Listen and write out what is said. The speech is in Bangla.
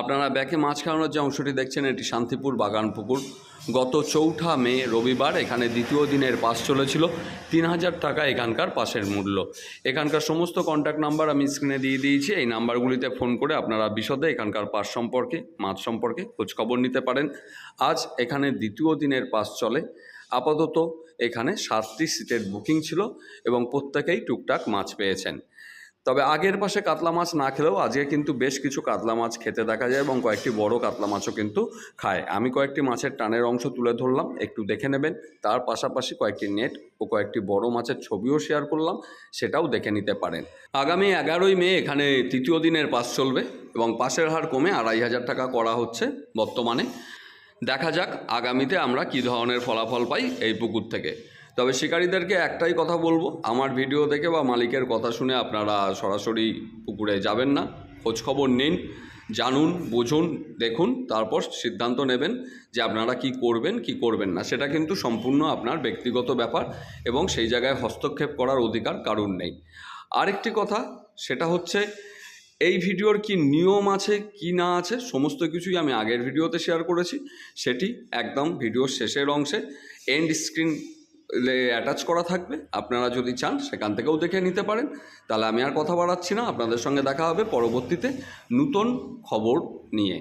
আপনারা ব্যাকে মাছ খাওয়ানোর যে অংশটি দেখছেন, এটি শান্তিপুর বাগান পুকুর। গত চৌঠা মে রবিবার এখানে দ্বিতীয় দিনের পাস চলেছিল। তিন হাজার টাকা এখানকার পাসের মূল্য। এখানকার সমস্ত কন্ট্যাক্ট নাম্বার আমি স্ক্রিনে দিয়ে দিয়েছি। এই নাম্বারগুলিতে ফোন করে আপনারা বিশদে এখানকার পাস সম্পর্কে, মাছ সম্পর্কে খোঁজখবর নিতে পারেন। আজ এখানে দ্বিতীয় দিনের পাস চলে। আপাতত এখানে সাতটি সিটের বুকিং ছিল এবং প্রত্যেকেই টুকটাক মাছ পেয়েছেন। তবে আগের পাশে কাতলা মাছ না খেলেও আজকে কিন্তু বেশ কিছু কাতলা মাছ খেতে দেখা যায় এবং কয়েকটি বড় কাতলা মাছও কিন্তু খায়। আমি কয়েকটি মাছের টানের অংশ তুলে ধরলাম, একটু দেখে নেবেন। তার পাশাপাশি কয়েকটি নেট ও কয়েকটি বড় মাছের ছবিও শেয়ার করলাম, সেটাও দেখে নিতে পারেন। আগামী এগারোই মে এখানে তৃতীয় দিনের পাস চলবে এবং পাশের হার কমে আড়াই হাজার টাকা করা হচ্ছে বর্তমানে। দেখা যাক আগামীতে আমরা কী ধরনের ফলাফল পাই এই পুকুর থেকে। তবে শিকারীদেরকে একটাই কথা বলব, আমার ভিডিও দেখে বা মালিকের কথা শুনে আপনারা সরাসরি পুকুরে যাবেন না। খোঁজখবর নিন, জানুন, বুঝুন, দেখুন, তারপর সিদ্ধান্ত নেবেন যে আপনারা কি করবেন কি করবেন না। সেটা কিন্তু সম্পূর্ণ আপনার ব্যক্তিগত ব্যাপার এবং সেই জায়গায় হস্তক্ষেপ করার অধিকার কারুর নেই। আরেকটি কথা, সেটা হচ্ছে এই ভিডিওর কি নিয়ম আছে, কি না আছে, সমস্ত কিছুই আমি আগের ভিডিওতে শেয়ার করেছি। সেটি একদম ভিডিওর শেষের অংশে এন্ড স্ক্রিন অ্যাটাচ করা থাকবে। আপনারা যদি চান, সেখান থেকেও দেখে নিতে পারেন। তাহলে আমি আর কথা বাড়াচ্ছি না। আপনাদের সঙ্গে দেখা হবে পরবর্তীতে নূতন খবর নিয়ে।